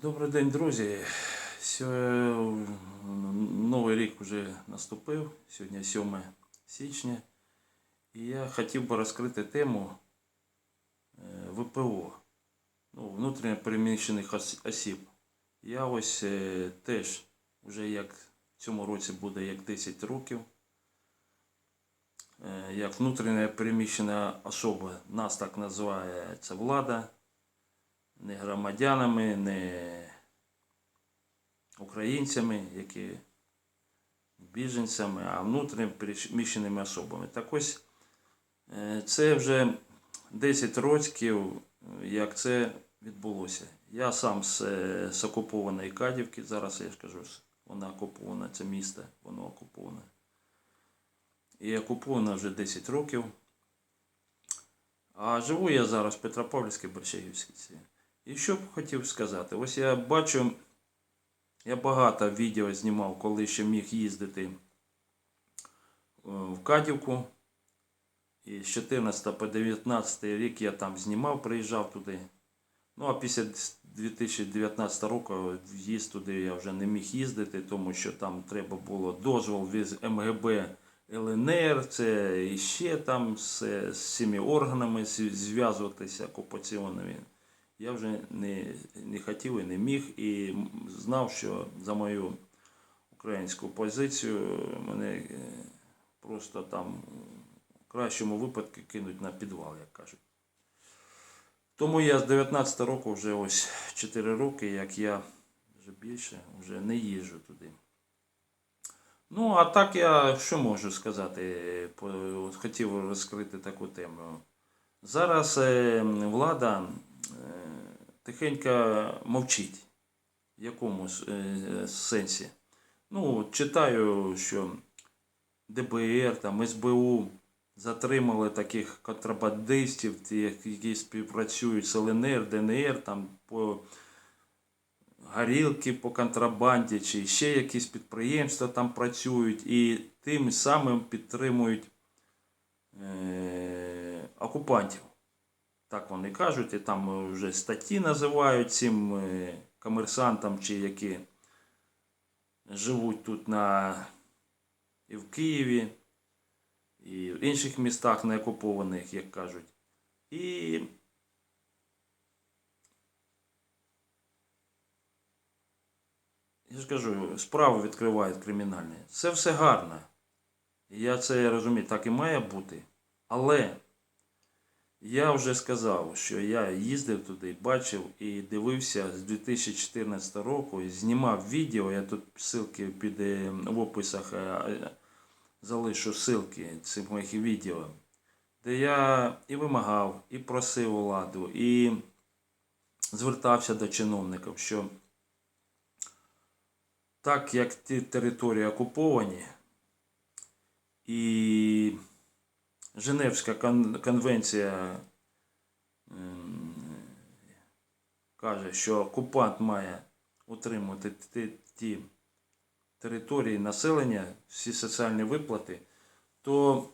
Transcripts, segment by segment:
Добрий день, друзі. Новий рік вже наступив. Сьогодні 7 січня. І я хотів би розкрити тему е, ВПО, ну, внутрішньо переміщених осіб. Я ось е, теж вже як в цьому році буде як 10 років. Е, Як внутрішньо переміщена особа, нас так називає ця влада не громадянами, не українцями, які біженцями, а внутрішньо переміщеними особами. Так ось е, це вже 10 років, як це відбулося. Я сам з, е, з окупованої Кадівки, зараз я ж кажу, вона окупована, це місто, воно окуповане. І окуповано вже 10 років. А живу я зараз в Петропавлівській Борщагівській. І що б хотів сказати? Ось я бачу, я багато відео знімав, коли ще міг їздити е, в Кадівку. І з 14 по 19 рік я там знімав, приїжджав туди. Ну а після 2019 року в'їзд туди я вже не міг їздити, тому що там треба було дозвол від МГБ ЛНР, це і ще там з, з цими органами зв'язуватися окупаційними. Я вже не, не хотів і не міг, і знав, що за мою українську позицію мене е, просто там в кращому випадку кинуть на підвал, як кажуть. Тому я з 19 року вже ось 4 роки, як я вже більше, вже не їжджу туди. Ну, а так я що можу сказати? Хотів розкрити таку тему. Зараз е, влада тихенько мовчить. В якому с- е, сенсі? Ну, читаю, що ДБР, там, СБУ затримали таких контрабандистів, ті, які співпрацюють з ЛНР, ДНР, там по горілки по контрабанді, чи ще якісь підприємства там працюють і тим самим підтримують е, окупантів. Так вони кажуть, і там вже статті називають цим е, комерсантам, чи які живуть тут на і в Києві, і в інших містах не окупованих, як кажуть. І я ж кажу, справи відкривають кримінальні. Це все гарно. Я це розумію, так і має бути. Але я вже сказав, що я їздив туди, бачив і дивився з 2014 року, знімав відео. Я тут ссылки під е, в описах е, залишу ссылки цих моїх відео, де я і вимагав, і просив владу, і звертався до чиновників, що так як ті території окуповані, і Женевська кон- конвенція ем, каже, що окупант має утримувати ті, ті території населення, всі соціальні виплати, то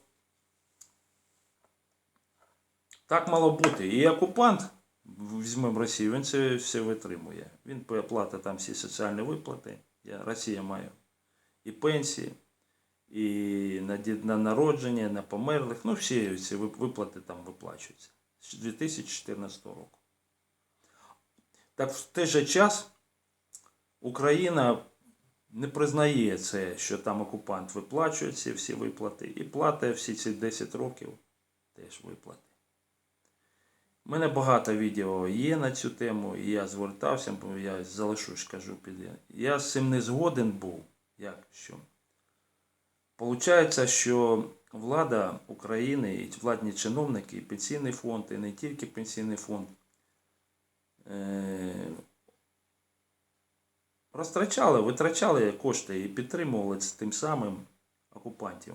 так мало бути. І окупант, візьмемо Росію, він це все витримує. Він платить там всі соціальні виплати. Я, Росія має і пенсії, і на, на народження, на померлих. Ну, всі ці виплати там виплачуються з 2014 року. Так в той же час Україна не признає це, що там окупант виплачує ці всі виплати, і платить всі ці 10 років теж виплати. У мене багато відео є на цю тему, і я звертався, бо я залишу, ж кажу, під. Я з цим не згоден був. Як що? Получається, що влада України і владні чиновники, і пенсійний фонд, і не тільки пенсійний фонд, е- розтрачали, витрачали кошти і підтримували тим самим окупантів.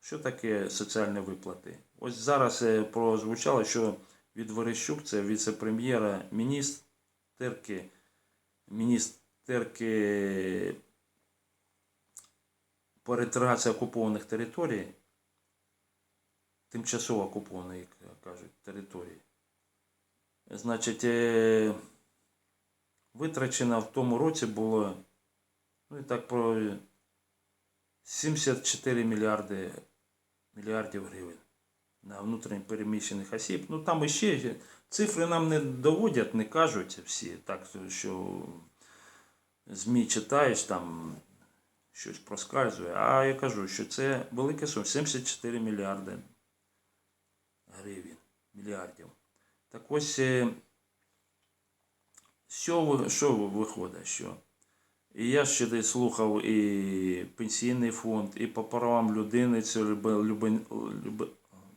Що таке соціальні виплати? Ось зараз е, прозвучало, що від Верещук, це віце-прем'єра міністерки, міністерки по окупованих територій, тимчасово окупованих, як кажуть, територій. Значить, е, витрачено в тому році було, ну і так про 74 мільярди мільярдів гривень на внутрішньо переміщених осіб. Ну там іще цифри нам не доводять, не кажуть всі, так що ЗМІ читаєш, там щось проскальзує. А я кажу, що це велика сума 74 мільярди гривень, мільярдів. Так ось, е, що, що виходить, що? І я ще десь слухав і пенсійний фонд, і по правам людини, це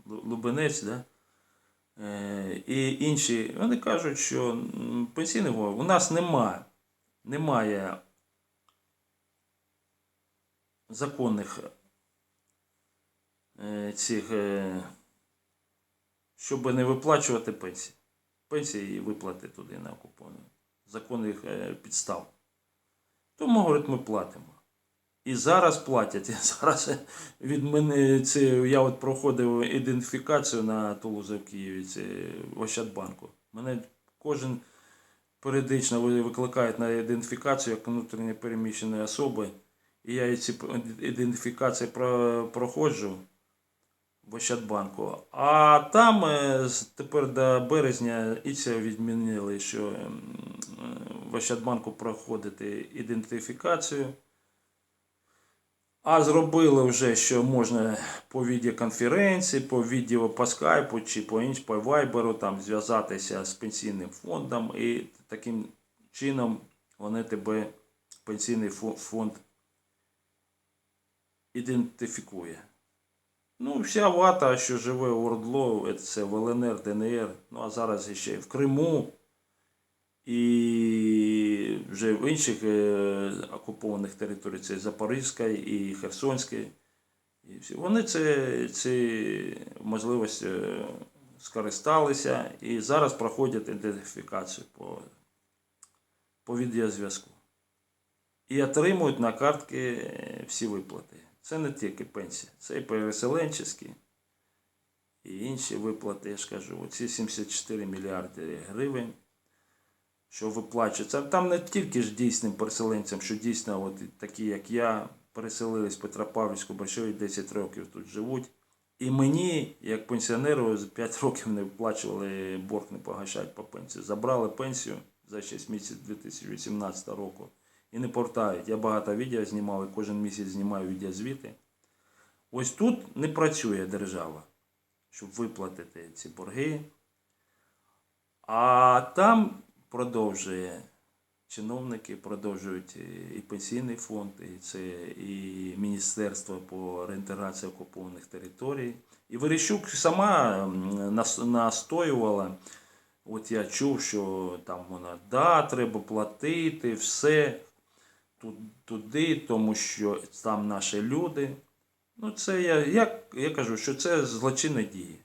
Лубенець, да? Е, і інші. Вони кажуть, що пенсійний фонд у нас нема, немає законних е, цих, е, щоб не виплачувати пенсії. Пенсії і виплати туди на окуповані. Законних е, підстав. Тому, говорить, ми платимо. І зараз платять. І зараз від мене це я от проходив ідентифікацію на Тулуза в Києві, це в Ощадбанку. Мене кожен періодично ви- викликають на ідентифікацію як внутрішньо переміщеної особи. І я ці ідентифікації проходжу в Ощадбанку. А там е, тепер до березня і це відмінили, що в Ощадбанку проходити ідентифікацію. А зробили вже, що можна по відеоконференції, по відео по скайпу чи по інш, по вайберу там зв'язатися з пенсійним фондом, і таким чином вони тебе, пенсійний фонд, ідентифікує. Ну, вся вата, що живе у Ордло, це в ЛНР, ДНР, ну а зараз ще в Криму і вже в інших е, окупованих територіях, це Запорізька і Херсонська. І всі. Вони це, ці можливості е, скористалися і зараз проходять ідентифікацію по, по відеозв'язку. І отримують на картки е, всі виплати. Це не тільки пенсія, це і переселенчі, і інші виплати, я ж кажу, оці 74 мільярди гривень що виплачується. Там не тільки ж дійсним переселенцям, що дійсно, от такі, як я, переселились в Петропавлівську, бо що і 10 років тут живуть. І мені, як пенсіонеру, з 5 років не виплачували борг не погашають по пенсії. Забрали пенсію за 6 місяців 2018 року і не повертають. Я багато відео знімав і кожен місяць знімаю відеозвіти. Ось тут не працює держава, щоб виплатити ці борги. А там продовжує чиновники, продовжують і пенсійний фонд, і це і Міністерство по реінтеграції окупованих територій. І Верещук сама настоювала. От я чув, що там вона да, треба платити, все туди, тому що там наші люди. Ну, це я, я, я кажу, що це злочинні дії.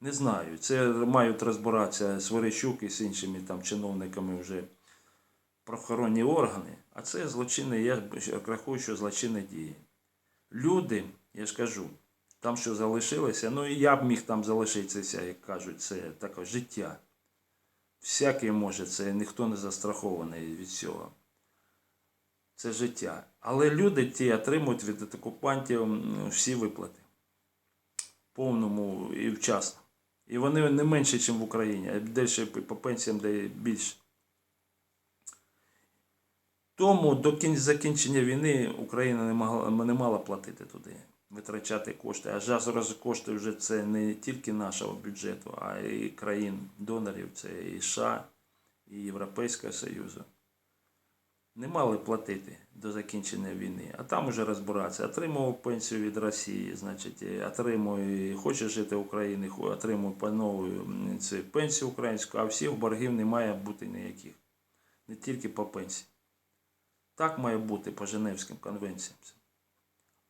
Не знаю. Це мають розбиратися Сверещук і з іншими там чиновниками вже правоохоронні органи. А це злочинні, я рахую, що злочинні дії. Люди, я ж кажу, там що залишилося, ну і я б міг там залишитися, як кажуть, це таке життя. Всякий може, це ніхто не застрахований від цього. Це життя. Але люди ті отримують від окупантів всі виплати. Повному і вчасно. І вони не менше, ніж в Україні, а десь по пенсіям де більше. Тому до кін- закінчення війни Україна не могла не мала платити туди, витрачати кошти. А зараз кошти вже це не тільки нашого бюджету, а й країн донорів, це і США, і Європейського Союзу. Не мали платити до закінчення війни, а там уже розбиратися. Отримував пенсію від Росії, значить, отримує, хоче жити в Україні, отримує по новою пенсію українську, а всіх боргів не має бути ніяких. Не тільки по пенсії. Так має бути по Женевським конвенціям.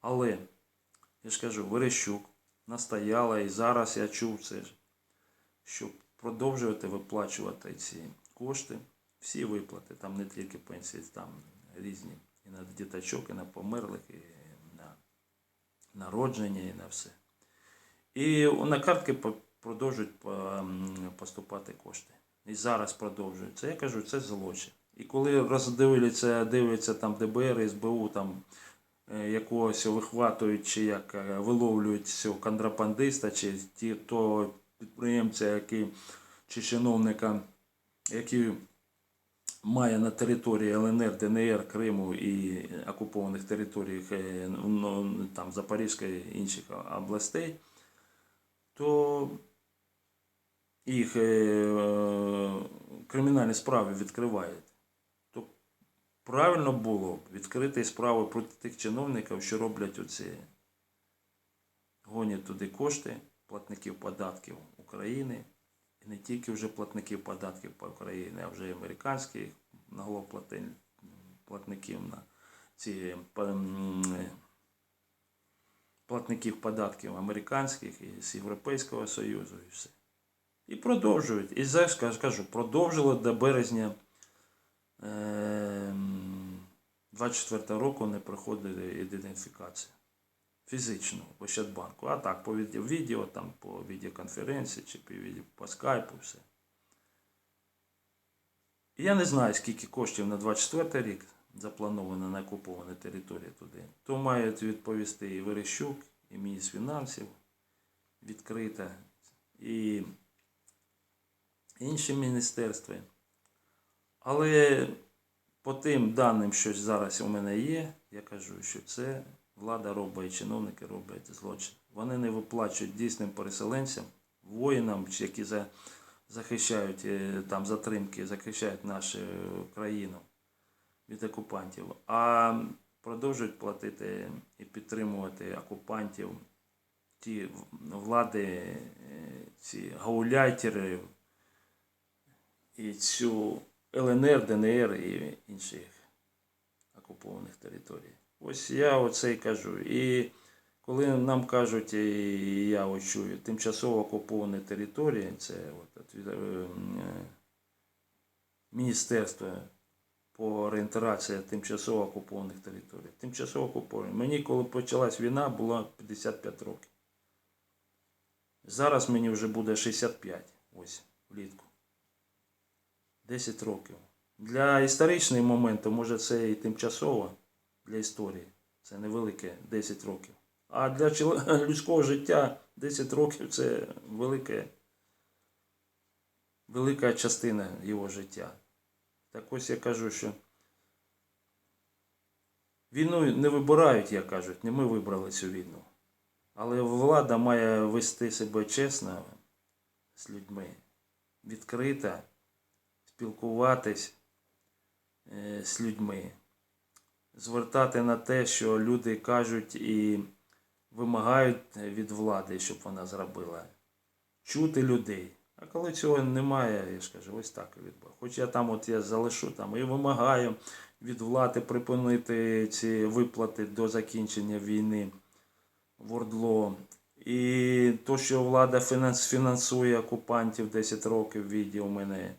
Але, я ж кажу, Верещук настояла і зараз я чув це, щоб продовжувати виплачувати ці кошти, всі виплати, там не тільки пенсії, там різні. І на діточок, і на померлих, і на народження, і на все. І на картки продовжують поступати кошти. І зараз продовжують. Я кажу, це злочин. І коли роздивляться, дивляться там ДБР, СБУ, там е, якогось вихватують чи як е, виловлюють цього контрабандиста, чи ті, того підприємця, який, чи чиновника, який має на території ЛНР, ДНР, Криму і окупованих територіях е, ну, там, Запорізької і інших областей, то їх е, кримінальні справи відкривають. То правильно було б відкрити справи проти тих чиновників, що роблять оці, гонять туди кошти платників податків України. Не тільки вже платників податків по Україні, а вже й американських платників на ці платників податків американських і з Європейського Союзу і все. І продовжують. І зараз кажу, продовжили до березня ем, 24 року не проходить ідентифікація. Фізично в Ощадбанку. А так, по відео, там, по відеоконференції чи по, відео, по скайпу, все. І Я не знаю, скільки коштів на 24 рік заплановано на окуповані території туди. То мають відповісти і Верещук, і міністр фінансів відкрита, і інші міністерства. Але по тим даним, що зараз у мене є, я кажу, що це влада робить, чиновники роблять злочин. Вони не виплачують дійсним переселенцям, воїнам, які захищають е, там затримки, захищають нашу країну від окупантів, а продовжують платити і підтримувати окупантів, ті влади, е, ці гауляйтери і цю ЛНР, ДНР і інших окупованих територій. Ось я оце і кажу. І коли нам кажуть, і я ось чую, тимчасово окуповані території, це от, е, е, Міністерство по реінтеграції тимчасово окупованих територій. Тимчасово окуповані. Мені, коли почалась війна, було 55 років. Зараз мені вже буде 65, ось влітку. 10 років. Для історичного моменту, може, це і тимчасово для історії. Це невелике 10 років. А для людського життя 10 років це велике, велика частина його життя. Так ось я кажу, що війну не вибирають, як кажуть, не ми вибрали цю війну. Але влада має вести себе чесно з людьми, відкрита, спілкуватись е, з людьми, звертати на те, що люди кажуть і вимагають від влади, щоб вона зробила. Чути людей. А коли цього немає, я ж кажу, ось так і відбувається. Хоч я там от я залишу там і вимагаю від влади припинити ці виплати до закінчення війни в Ордло. І то, що влада фінансує окупантів 10 років відео у мене.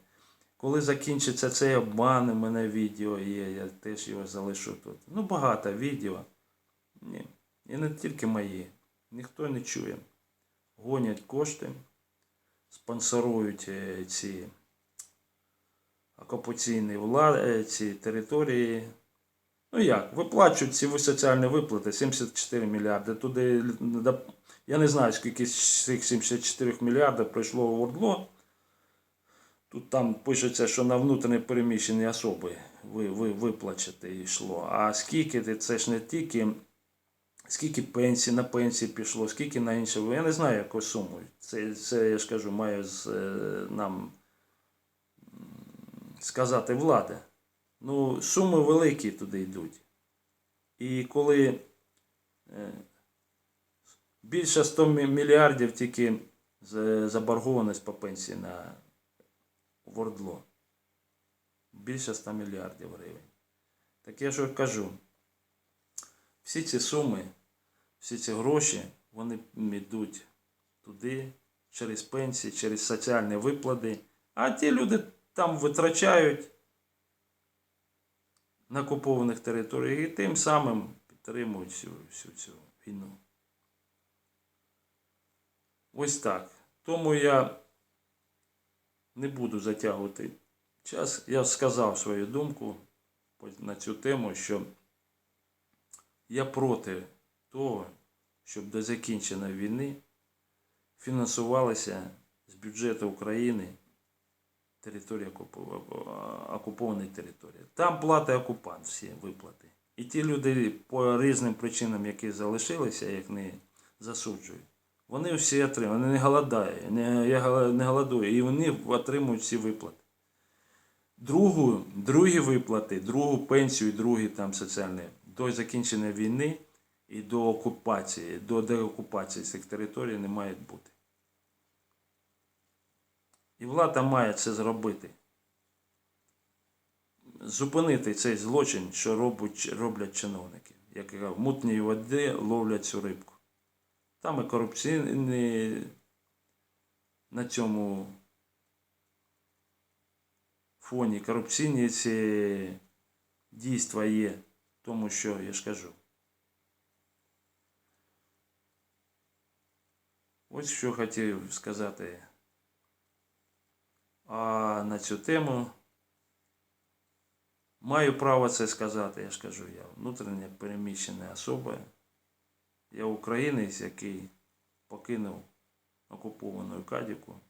Коли закінчиться цей обман, у мене відео є, я теж його залишу тут. Ну, багато відео. Ні. І не тільки мої. Ніхто не чує. Гонять кошти, спонсорують е, ці окупаційні влади, ці території. Ну як, виплачують ці соціальні виплати 74 мільярди. Туди, я не знаю, скільки з цих 74 мільярдів прийшло в Ордло. Тут там пишеться, що на внутрішньо переміщені особи ви, ви, виплачете йшло. А скільки це- ж не тільки скільки пенсій на пенсії пішло, скільки на інше. Я не знаю яку суму. Це, це я ж кажу, має з, е, нам сказати влада. Ну, суми великі туди йдуть. І коли е, більше 100 мільярдів тільки заборгованість по пенсії на в Ордло. Більше 100 мільярдів гривень. Так я ж кажу, всі ці суми, всі ці гроші, вони йдуть туди через пенсії, через соціальні виплати. А ті люди там витрачають на окупованих територіях і тим самим підтримують всю, всю цю війну. Ось так. Тому я не буду затягувати Зараз я сказав свою думку на цю тему, що я проти того, щоб до закінчення війни фінансувалися з бюджету України територія окупованої території. Там платить окупант всі виплати. І ті люди по різним причинам, які залишилися, як не засуджують, вони всі отримують, вони не голодають, не, не голодую, і вони отримують всі виплати. Другу, другі виплати, другу пенсію, другі там соціальні до закінчення війни і до окупації, до деокупації цих територій не мають бути. І влада має це зробити. Зупинити цей злочин, що роблять чиновники, які в мутній воді ловлять цю рибку. Там і корупційні на цьому фоні корупційні ці дійства є, тому що я ж кажу. Ось що хотів сказати. А на цю тему маю право це сказати, я ж кажу, я внутрішньо переміщена особа. Я українець, який покинув окуповану Кадіку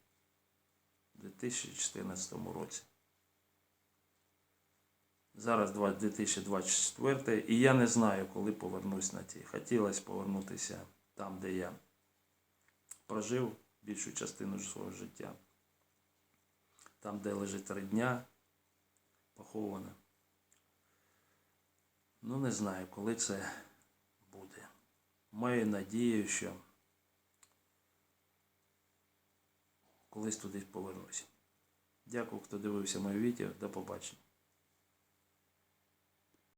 у 2014 році. Зараз два- 2024 і я не знаю, коли повернусь на ті. Хотілося повернутися там, де я прожив більшу частину свого життя. Там, де лежить три дня, похована. Ну, не знаю, коли це буде. Маю надію, що колись туди повернуся. Дякую, хто дивився моє відео. До побачення.